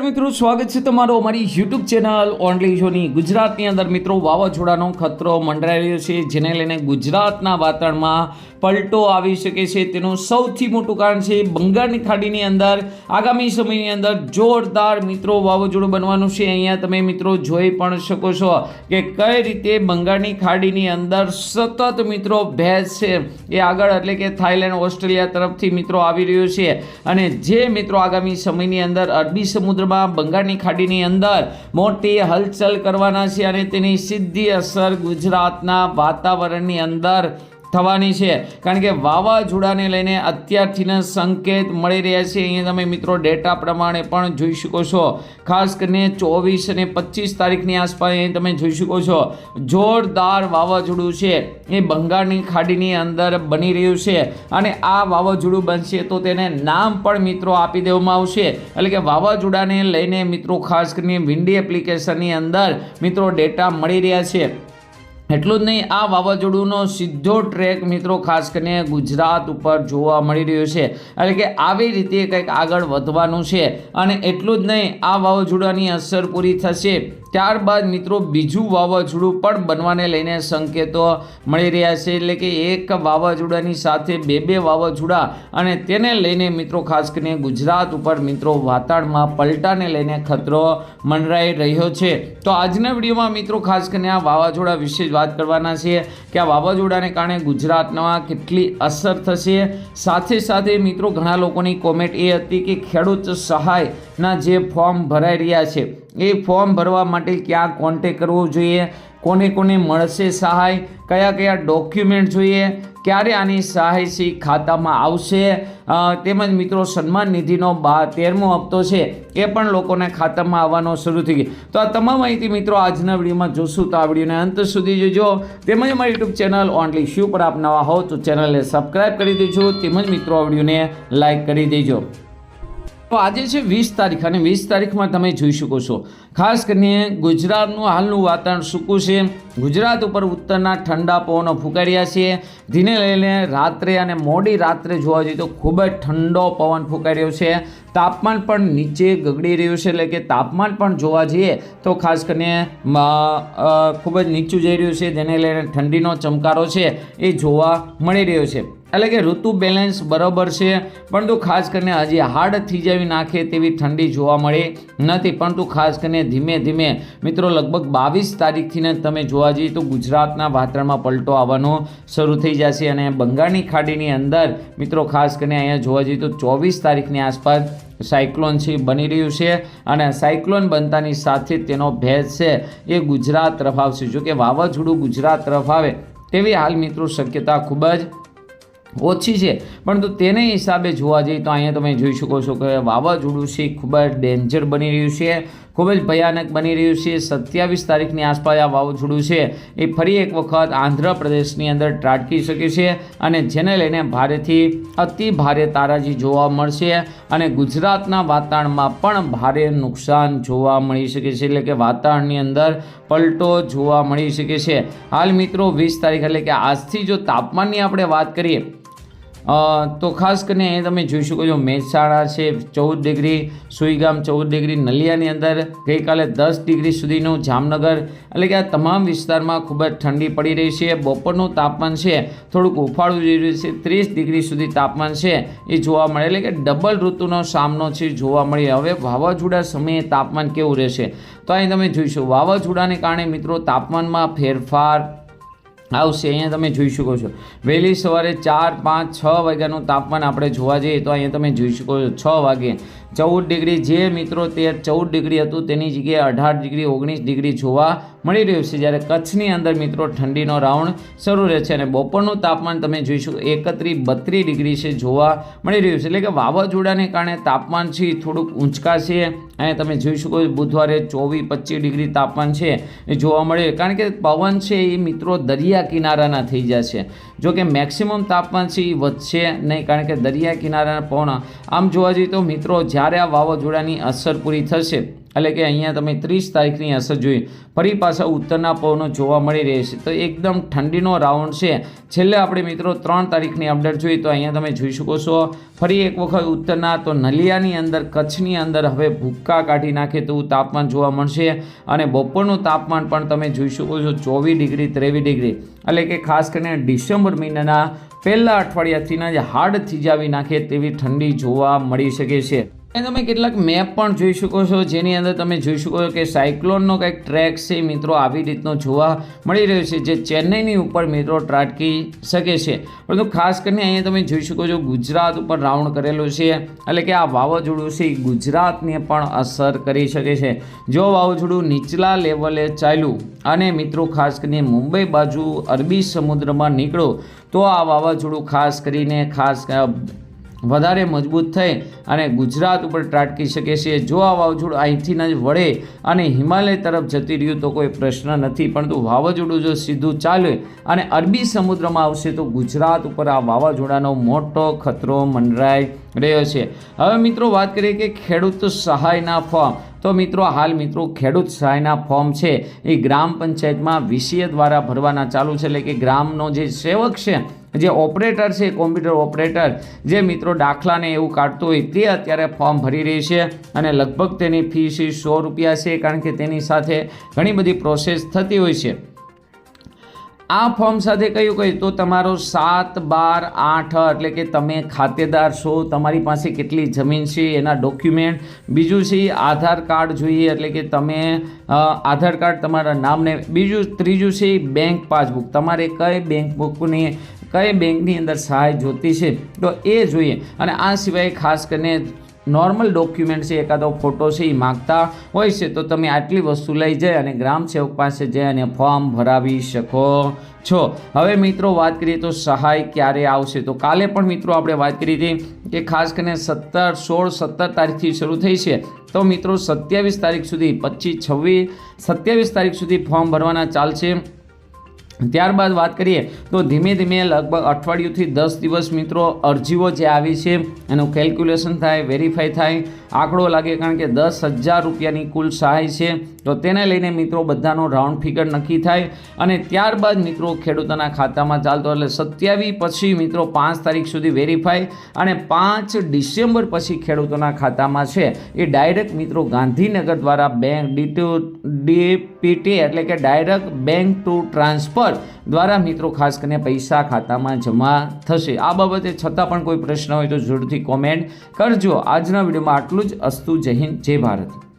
મિત્રો, સ્વાગત છે તમારો અમારી યુટ્યુબ ચેનલ ઓનલી શોની ગુજરાતની અંદર મિત્રો વાવાઝોડાનો ખતરો મંડરાઈ રહ્યો છે, જેને લઈને ગુજરાતના વાતાવરણમાં પલટો આવી શકે છે. તેનું સૌથી મોટું કારણ છે બંગાળની ખાડીની અંદર આગામી સમયની અંદર જોરદાર મિત્રો વાવાઝોડું બનવાનું છે. અહીંયા તમે મિત્રો જોઈ પણ શકો છો કે કઈ રીતે બંગાળની ખાડીની અંદર સતત મિત્રો ભેજ છે. એ આગળ એટલે કે થાઈલેન્ડ ઓસ્ટ્રેલિયા તરફથી મિત્રો આવી રહ્યો છે. અને જે મિત્રો આગામી સમયની અંદર અરબી સમુદ્રમાં બંગાળની ખાડીની અંદર મોટી હલચલ કરવાના છે અને તેની સીધી અસર ગુજરાતના વાતાવરણની અંદર થવાની છે. કારણ કે વાવાઝોડાને લઈને અત્યારથીના સંકેત મળી રહ્યા છે. અહીંયા તમે મિત્રો ડેટા પ્રમાણે પણ જોઈ શકો છો. ખાસ કરીને ચોવીસ અને પચીસ તારીખની આસપાસ અહીં તમે જોઈ શકો છો. જોરદાર વાવાઝોડું છે. એ બંગાળની ખાડીની અંદર બની રહ્યું છે. અને આ વાવાઝોડું બનશે તો તેને નામ પણ મિત્રો આપી દેવામાં આવશે. એટલે કે વાવાઝોડાને લઈને મિત્રો ખાસ કરીને વિન્ડી એપ્લિકેશનની અંદર મિત્રો ડેટા મળી રહ્યા છે. એટલું જ નહીં, આ વાવાઝોડુંનો સીધો ટ્રેક મિત્રો ખાસ કરીને ગુજરાત ઉપર જોવા મળી રહ્યો છે. એટલે કે આવી રીતે કંઈક આગળ વધવાનું છે. અને એટલું જ નહીં, આ વાવાઝોડાની અસર પૂરી થશે. ત્યારબાદ મિત્રો બીજું વાવાઝોડું પણ બનવાને લઈને સંકેતો મળી રહ્યા છે. એટલે કે એક વાવાઝોડાની સાથે બે બે વાવાઝોડા અને તેને લઈને મિત્રો ખાસ કરીને ગુજરાત ઉપર મિત્રો વાતાવરણમાં પલટાને લઈને ખતરો મંડરાઈ રહ્યો છે. તો આજના વિડીયોમાં મિત્રો ખાસ કરીને આ વાવાઝોડા વિશે જ વાત કરવાના છે કે આ વાવાઝોડાને કારણે ગુજરાતમાં કેટલી અસર થશે. સાથે સાથે મિત્રો ઘણા લોકોની કોમેન્ટ એ હતી કે ખેડૂત સહાયના જે ફોર્મ ભરાઈ રહ્યા છે, એ ફોર્મ ભરવા માટે ક્યાં કોન્ટેક કરવો જોઈએ? કોને કોને મળશે સહાય? કયા કયા ડોક્યુમેન્ટ જોઈએ? ક્યારે આની સહાય સી ખાતામાં આવશે? તેમજ મિત્રો, સન્માન નિધિનો બા, તેરમો હપ્તો છે, એ પણ લોકોને ખાતામાં આવવાનો શરૂ થઈ ગયો. તો આ તમામ માહિતી મિત્રો આજના વિડીયોમાં જોશું. તો આ વિડીયોને અંત સુધી જોજો. તેમજ અમારી યુટ્યુબ ચેનલ ઓનલી શ્યુ પર આપ નવા હો તો ચેનલને સબસ્ક્રાઈબ કરી દેજો. તેમજ મિત્રો, આ વિડીયોને લાઈક કરી દેજો. તો આજે છે વીસ તારીખ અને વીસ તારીખમાં તમે જોઈ શકો છો. ખાસ કરીને ગુજરાતનું હાલનું વાતાવરણ સૂકું છે. ગુજરાત ઉપર ઉત્તરના ઠંડા પવનો ફૂંકાડ્યા છે. જેને લઈને રાત્રે અને મોડી રાત્રે જોવા જઈએ તો ખૂબ જ ઠંડો પવન ફૂંકાઈ રહ્યો છે. તાપમાન પણ નીચે ગગડી રહ્યું છે. એટલે કે તાપમાન પણ જોવા જઈએ તો ખાસ કરીને ખૂબ જ નીચું જઈ રહ્યું છે. જેને લઈને ઠંડીનો ચમકારો છે એ જોવા મળી રહ્યો છે. એટલે કે ઋતુ બેલેન્સ બરોબર છે, પરંતુ ખાસ કરીને હજી હાર્ડ થીજાવી નાખે તેવી ઠંડી જોવા મળી નથી. પરંતુ ખાસ કરીને ધીમે ધીમે, મિત્રો, લગભગ બાવીસ તારીખથી તમે જોવા જઈએ તો ગુજરાતના વાતાવરણમાં પલટો આવવાનો શરૂ થઈ જશે અને બંગાળની ખાડીની અંદર, મિત્રો, ખાસ કરીને અહીંયા જોવા જઈએ તો ચોવીસ તારીખની આસપાસ સાયક્લોન છે, બની રહ્યું છે અને સાયક્લોન બનતાની સાથે તેનો ભેજ છે એ ગુજરાત તરફ આવશે. જો કે વાવાઝોડું ગુજરાત તરફ આવે તેવી હાલ, મિત્રો, શક્યતા ખૂબ જ ઓછી છે. પરંતુ તેને હિસાબે જોવા જઈએ તો અહીંયા તમે જોઈ શકો છો કે વાવાઝોડું છે, ખૂબ જ ડેન્જર બની રહ્યું છે, ખૂબ જ ભયાનક બની રહ્યું છે. સત્યાવીસ તારીખની આસપાસ આ વાવાઝોડું છે. એ ફરી એક વખત આંધ્રપ્રદેશની અંદર ત્રાટકી શકે છે અને જેને લઈને ભારેથી અતિ ભારે તારાજી જોવા મળશે અને ગુજરાતના વાતાવરણમાં પણ ભારે નુકસાન જોવા મળી શકે છે. એટલે કે વાતાવરણની અંદર પલટો જોવા મળી શકે છે. હાલ મિત્રો વીસ તારીખ એટલે કે આજથી જો તાપમાનની આપણે વાત કરીએ તો ખાસ કરીને તમે જોઈ શકો છો મહેસાણા છે, ચૌદ ડિગ્રી સુઈગામ, ચૌદ ડિગ્રી નલિયાની અંદર ગઈકાલે દસ ડિગ્રી સુધીનું જામનગર. એટલે કે આ તમામ વિસ્તારમાં ખૂબ જ ઠંડી પડી રહી છે, બપોરનું તાપમાન છે થોડુંક ઉફાળું જઈ રહ્યું છે, ત્રીસ ડિગ્રી સુધી તાપમાન છે એ જોવા મળે. એટલે કે ડબલ ઋતુનો સામનો છે જોવા મળે. હવે વાવાઝોડા સમયે તાપમાન કેવું રહેશે? તો અહીં તમે જોઈશું વાવાઝોડાને કારણે મિત્રો તાપમાનમાં ફેરફાર આવશે, અહીંયા તમે જોઈ શકો છો. વહેલી સવારે ચાર, પાંચ, છ વાગ્યાનું તાપમાન આપણે જોવા જઈએ તો અહીંયા તમે જોઈ શકો છો, છ વાગે ચૌદ ડિગ્રી જે મિત્રો તે ચૌદ ડિગ્રી હતું, તેની જગ્યાએ અઢાર ડિગ્રી, ઓગણીસ ડિગ્રી જોવા મળી રહ્યું છે. જ્યારે કચ્છની અંદર મિત્રો ઠંડીનો રાઉન્ડ શરૂ રહે છે અને બપોરનું તાપમાન તમે જોઈશું એકત્રીસ બત્રીસ ડિગ્રી છે જોવા મળી રહ્યું છે. એટલે કે વાવાઝોડાને કારણે તાપમાન છે થોડુંક ઊંચકાશે અહીંયા તમે જોઈ શકો બુધવારે ચોવીસ પચીસ ડિગ્રી તાપમાન છે એ જોવા મળે કારણ કે પવન છે એ મિત્રો દરિયા કિનારાના થઈ જશે. જો કે મેક્સિમમ તાપમાન છે એ વધશે નહીં, કારણ કે દરિયા કિનારાના પવન. આમ જોવા જઈએ તો મિત્રો જ્યાં જ્યારે આ વાવાઝોડાની અસર પૂરી થશે એટલે કે અહીંયા તમે ત્રીસ તારીખની અસર જોઈ. ફરી પાછા ઉત્તરના પવનો જોવા મળી રહે છે. તો એકદમ ઠંડીનો રાઉન્ડ છે. છેલ્લે આપણે મિત્રો ત્રણ તારીખની અપડેટ જોઈ તો અહીંયા તમે જોઈ શકો છો. ફરી એક વખત ઉત્તરના તો નલિયાની અંદર, કચ્છની અંદર હવે ભૂક્કા કાઢી નાખે તેવું તાપમાન જોવા મળશે. અને બપોરનું તાપમાન પણ તમે જોઈ શકો છો ચોવીસ ડિગ્રી, ત્રેવીસ ડિગ્રી. એટલે કે ખાસ કરીને ડિસેમ્બર મહિનાના પહેલા અઠવાડિયાથીના જ હાડ થીજાવી નાખે તેવી ઠંડી જોવા મળી શકે છે. અને તમે કેટલાક મેપ પણ જોઈ શકો છો જેની અંદર તમે જોઈ શકો છો કે સાયક્લોનનો કંઈક ટ્રેક છે. મિત્રો, આવી રીતનો જોવા મળી રહ્યો છે જે ચેન્નઈની ઉપર મિત્રો ત્રાટકી શકે છે. પરંતુ ખાસ કરીને અહીંયા તમે જોઈ શકો છો ગુજરાત ઉપર રાઉન્ડ કરેલો છે. એટલે કે આ વાવાઝોડું છે ગુજરાતને પણ અસર કરી શકે છે. જો વાવાઝોડું નીચલા લેવલે ચાલ્યું અને મિત્રો ખાસ કરીને મુંબઈ બાજુ અરબી સમુદ્રમાં નીકળો તો આ વાવાઝોડું ખાસ કરીને ખાસ વધારે મજબૂત થઈ અને ગુજરાત ઉપર ત્રાટકી શકે છે. જો આ વાવાઝોડું અહીંથી જ વળે અને હિમાલય તરફ જતી રહ્યું તો કોઈ પ્રશ્ન નથી. પરંતુ વાવાઝોડું જો સીધું ચાલે અને અરબી સમુદ્રમાં આવશે તો ગુજરાત ઉપર આ વાવાઝોડાનો મોટો ખતરો મંડરાઈ રહ્યો છે. હવે મિત્રો વાત કરીએ કે ખેડૂત સહાયના ફોર્મ. તો મિત્રો, હાલ મિત્રો ખેડૂત સહાયના ફોર્મ છે. એ ગ્રામ પંચાયતમાં વીસીએ દ્વારા ભરવાના ચાલુ છે. એટલે કે ગ્રામનો જે સેવક છે જે ઓપરેટર છે કોમ્પ્યુટર ઓપરેટર જે મિત્રો દાખલાને એવું કાઢતું હોય તે અત્યારે ફોર્મ ભરી રહી છે અને લગભગ તેની ફી છે સો રૂપિયા છે કારણ કે તેની સાથે ઘણી બધી પ્રોસેસ થતી હોય છે. આ ફોર્મ સાથે કયું કહ્યું તો તમારો સાત બાર આઠ એટલે કે તમે ખાતેદાર છો, તમારી પાસે કેટલી જમીન છે, એના ડોક્યુમેન્ટ બીજું છે આધાર કાર્ડ જોઈએ એટલે કે તમે આધાર કાર્ડ તમારા નામને. બીજું, ત્રીજું છે બેંક પાસબુક તમારે કઈ બેંક બુકની કઈ બેંકની અંદર સહાય જોતી છે, તો એ જોઈએ. અને આ સિવાય ખાસ કરીને નોર્મલ ડોક્યુમેન્ટ છે, એકાદો ફોટો છે એ માગતા હોય છે, તો તમે આટલી વસ્તુ લઈ જઈ અને ગ્રામ સેવક પાસે જઈ અને ફોર્મ ભરાવી શકો છો. હવે મિત્રો વાત કરીએ તો સહાય ક્યારે આવશે? તો કાલે પણ મિત્રો આપણે વાત કરી હતી કે ખાસ કરીને સત્તર, સોળ, સત્તર તારીખથી શરૂ થઈ છે. તો મિત્રો સત્યાવીસ તારીખ સુધી, પચીસ, છવ્વીસ, સત્યાવીસ તારીખ સુધી ફોર્મ ભરવાના ચાલશે. ત્યારબાદ વાત કરીએ તો ધીમે ધીમે લગભગ અઠવાડિયુંથી દસ દિવસ મિત્રો અરજીઓ જે આવી છે, એનું કેલ્ક્યુલેશન થાય વેરીફાઈ થાય. આંકડો લાગે કારણ કે દસ હજાર રૂપિયાની કુલ સહાય છે. તો તેને લઈને મિત્રો બધાનો રાઉન્ડ ફિગર નક્કી થાય. અને ત્યારબાદ મિત્રો ખેડૂતોના ખાતામાં ચાલતો એટલે સત્યાવીસ પછી મિત્રો પાંચ તારીખ સુધી વેરીફાઈ અને પાંચ ડિસેમ્બર પછી ખેડૂતોના ખાતામાં છે. એ ડાયરેક્ટ મિત્રો ગાંધીનગર દ્વારા બેંક ડીટુ ડીપીટી એટલે કે ડાયરેક્ટ બેંક ટુ ટ્રાન્સફર દ્વારા મિત્રો ખાસ કરીને પૈસા ખાતામાં જમા થશે. આ બાબતે છતાં પણ કોઈ પ્રશ્ન હોય તો જરૂરથી કોમેન્ટ કરજો. આજના વિડીયોમાં આટલું જ. અસ્તુ જય હિન્દ, જય ભારત.